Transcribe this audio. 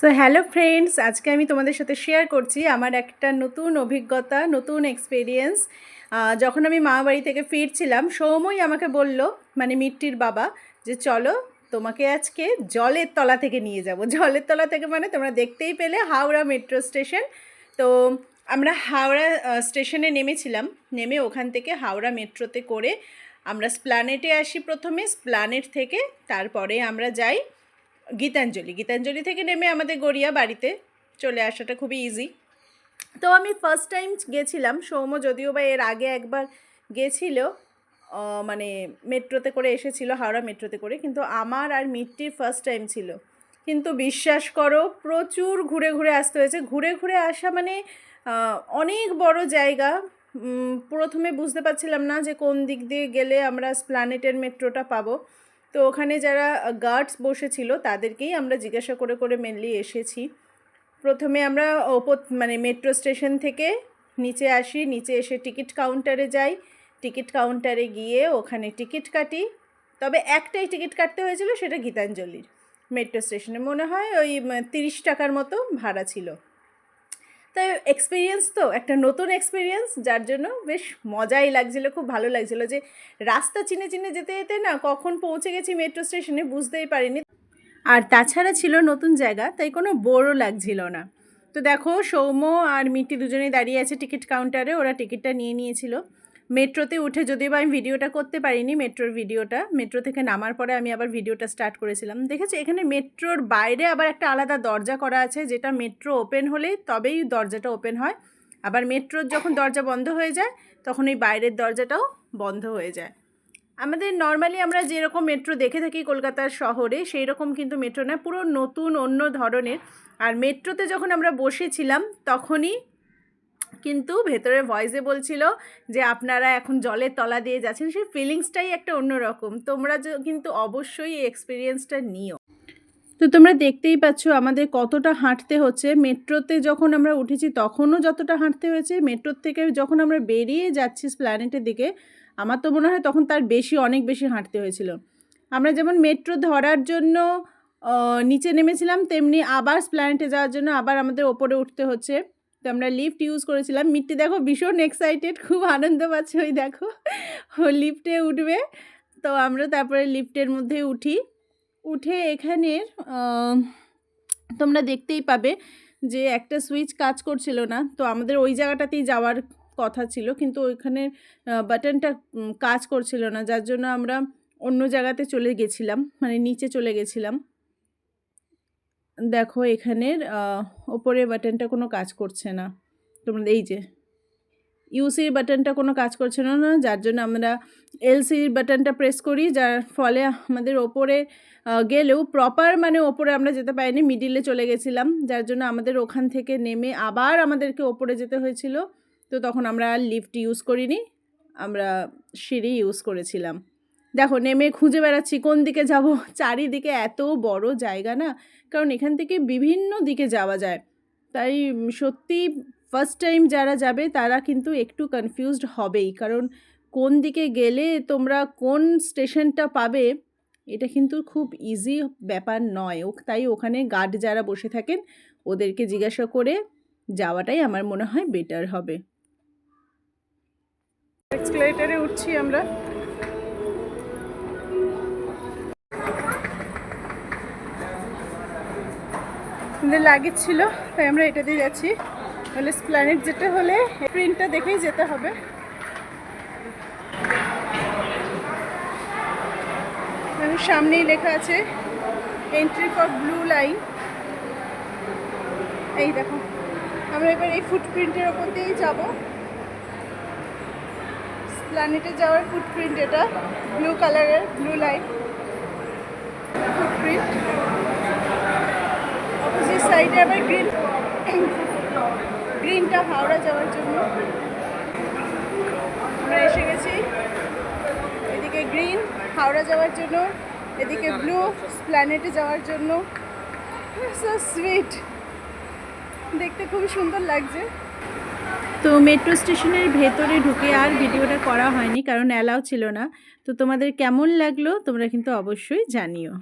So hello friends আজকে আমি তোমাদের সাথে শেয়ার করছি আমার একটা নতুন অভিজ্ঞতা, নতুন এক্সপিরিয়েন্স যখন আমি মা বাড়ি থেকে ফিরছিলাম সৌমই আমাকে বলল মানে মিট্টির বাবা, যে চলো তোমাকে আজকে জলের তলা থেকে নিয়ে যাব। জলের তলা থেকে মানে তোমরা দেখতেই পেলে হাওড়া মেট্রো স্টেশন তো আমরা হাওড়া স্টেশনে নেমেছিলাম, নেমে ওখান থেকে হাওড়া মেট্রোতে করে আমরা স্প্লানেটে আসি প্রথমে। স্প্লানেট থেকে তারপরে আমরা যাই গীতাঞ্জলি। গীতাঞ্জলি থেকে নেমে আমাদের গড়িয়া বাড়িতে চলে আসাটা খুবই ইজি তো আমি ফার্স্ট টাইম গেছিলাম সৌম যদিও বা এর আগে একবার গেছিল মানে মেট্রোতে করে এসেছিল, হাওড়া মেট্রোতে করে, কিন্তু আমার আর মিট্টির ফার্স্ট টাইম ছিল। কিন্তু বিশ্বাস করো, প্রচুর ঘুরে ঘুরে আসতে হয়েছে। ঘুরে ঘুরে আসা মানে অনেক বড় জায়গা। প্রথমে বুঝতে পারছিলাম না যে কোন দিক দিয়ে গেলে আমরা স্প্লানেটের মেট্রোটা পাবো। তো ওখানে যারা গার্ডস বসেছিল তাদেরকেই আমরা জিজ্ঞাসা করে করে মেনলি এসেছি। প্রথমে আমরা ওপর মানে মেট্রো স্টেশন থেকে নিচে আসি, নিচে এসে টিকিট কাউন্টারে যাই। টিকিট কাউন্টারে গিয়ে ওখানে টিকিট কাটি। তবে একটাই টিকিট কাটতে হয়েছিল, সেটা গীতাঞ্জলির। মেট্রো স্টেশনে মনে হয় ওই তিরিশ টাকার মতো ভাড়া ছিল। তাই এক্সপিরিয়েন্স তো, একটা নতুন এক্সপিরিয়েন্স যার জন্য বেশ মজাই লাগছিল, খুব ভালো লাগছিল যে রাস্তা চিনে চিনে যেতে যেতে না কখন পৌঁছে গেছি মেট্রো স্টেশনে বুঝতেই পারিনি। আর তাছাড়া ছিল নতুন জায়গা, তাই কোনো বোরও লাগছিল না। তো দেখো সৌম্য আর মিটি দুজনেই দাঁড়িয়ে আছে টিকিট কাউন্টারে ওরা টিকিটটা নিয়ে নিয়েছিল। মেট্রোতে উঠে যদিও বা আমি ভিডিওটা করতে পারিনি, মেট্রোর ভিডিওটা। মেট্রো থেকে নামার পরে আমি আবার ভিডিওটা স্টার্ট করেছিলাম। দেখেছি, এখানে মেট্রোর বাইরে আবার একটা আলাদা দরজা করা আছে, যেটা মেট্রো ওপেন হলে তবেই দরজাটা ওপেন হয়। আবার মেট্রোর যখন দরজা বন্ধ হয়ে যায়, তখন ওই বাইরের দরজাটাও বন্ধ হয়ে যায়। আমাদের নর্মালি আমরা যেরকম মেট্রো দেখে থাকি কলকাতার শহরে সেই রকম কিন্তু মেট্রো না, পুরো নতুন, অন্য ধরনের। আর মেট্রোতে যখন আমরা বসেছিলাম, তখনই কিন্তু ভেতরে ভয়েসে বলছিল যে, আপনারা এখন জলের তলা দিয়ে যাচ্ছেন। সেই ফিলিংসটাই একটা অন্যরকম। তোমরা কিন্তু অবশ্যই এই এক্সপিরিয়েন্সটা নিও। তো তোমরা দেখতেই পাচ্ছ আমাদের কতটা হাঁটতে হচ্ছে। মেট্রোতে যখন আমরা উঠেছি তখনও যতটা হাঁটতে হয়েছে। মেট্রোর থেকে যখন আমরা বেরিয়ে যাচ্ছি প্ল্যানেটের দিকে, আমার তো মনে হয় তখন তার বেশি, অনেক বেশি হাঁটতে হয়েছিল। আমরা যেমন মেট্রো ধরার জন্য নিচে নেমেছিলাম, তেমনি আবার প্ল্যানেটে যাওয়ার জন্য আবার আমাদের ওপরে উঠতে হচ্ছে। তো আমরা লিফট ইউজ করেছিলাম। মিট্টি, দেখো, ভীষণ এক্সাইটেড খুব আনন্দ পাচ্ছে ওই, দেখো। ও লিফটে উঠবে। তো আমরা তারপরে লিফটের মধ্যে উঠি। উঠে এখানের তোমরা দেখতেই পাবে যে একটা সুইচ কাজ করছিল না। তো আমাদের ওই জায়গাটাতেই যাওয়ার কথা ছিল, কিন্তু ওইখানের বাটনটা কাজ করছিল না। যার জন্য আমরা অন্য জায়গাতে চলে গেছিলাম মানে নিচে চলে গেছিলাম। দেখো এখানের ওপরের বাটনটা কোনো কাজ করছে না। তোমরা, এই যে ইউসির বাটনটা কোনো কাজ করছে না না, যার জন্য আমরা এলসির বাটনটা প্রেস করি, যার ফলে আমাদের ওপরে গেলেও প্রপার মানে ওপরে আমরা যেতে পারিনি মিডিলে চলে গেছিলাম, যার জন্য আমাদের ওখান থেকে নেমে আবার আমাদেরকে ওপরে যেতে হয়েছিল। তো তখন আমরা লিফট ইউজ করিনি, আমরা সিঁড়ি ইউজ করেছিলাম। দেখো, নেমে খুঁজে বেড়াচ্ছি, কোন দিকে যাব? চারিদিকে এত বড় জায়গা না, কারণ এখান থেকে বিভিন্ন দিকে যাওয়া যায়। তাই সত্যি ফার্স্ট টাইম যারা যাবে, তারা কিন্তু একটু কনফিউজড হবেই, কারণ কোন দিকে গেলে তোমরা কোন স্টেশনটা পাবে, এটা কিন্তু খুব ইজি ব্যাপার নয়। তাই ওখানে গার্ড যারা বসে থাকেন, ওদেরকে জিজ্ঞাসা করে যাওয়াটাই আমার মনে হয় বেটার হবে। এক্সকেলেটারে উঠছি আমরা। আমাদের লাগেজ ছিল তাই আমরা এটা দিয়ে যাচ্ছি। তাহলে স্প্ল্যানেট যেতে হলে প্রিন্টটা দেখেই যেতে হবে। সামনেই লেখা আছে এন্ট্রি ফর ব্লু লাইন এই দেখো, আমরা এবার এই ফুটপ্রিন্টের ওপর দিয়েই যাব। প্ল্যানেটে যাওয়ার ফুটপ্রিন্ট এটা ব্লু কালারের ব্লু লাইন ফুটপ্রিন্ট সাইডে আবার গ্রিন গ্রিনটা হাওড়া যাওয়ার জন্য। আমরা এসে গেছি। এদিকে গ্রিন হাওড়া যাওয়ার জন্য। এদিকে ব্লু প্ল্যানেটে যাওয়ার জন্য। সুইট দেখতে খুবই সুন্দর লাগছে। তো মেট্রো স্টেশনের ভেতরে ঢুকে আর ভিডিওটা করা হয়নি, কারণ অ্যালাও ছিল না। তো তোমাদের কেমন লাগল তোমরা কিন্তু অবশ্যই জানিও।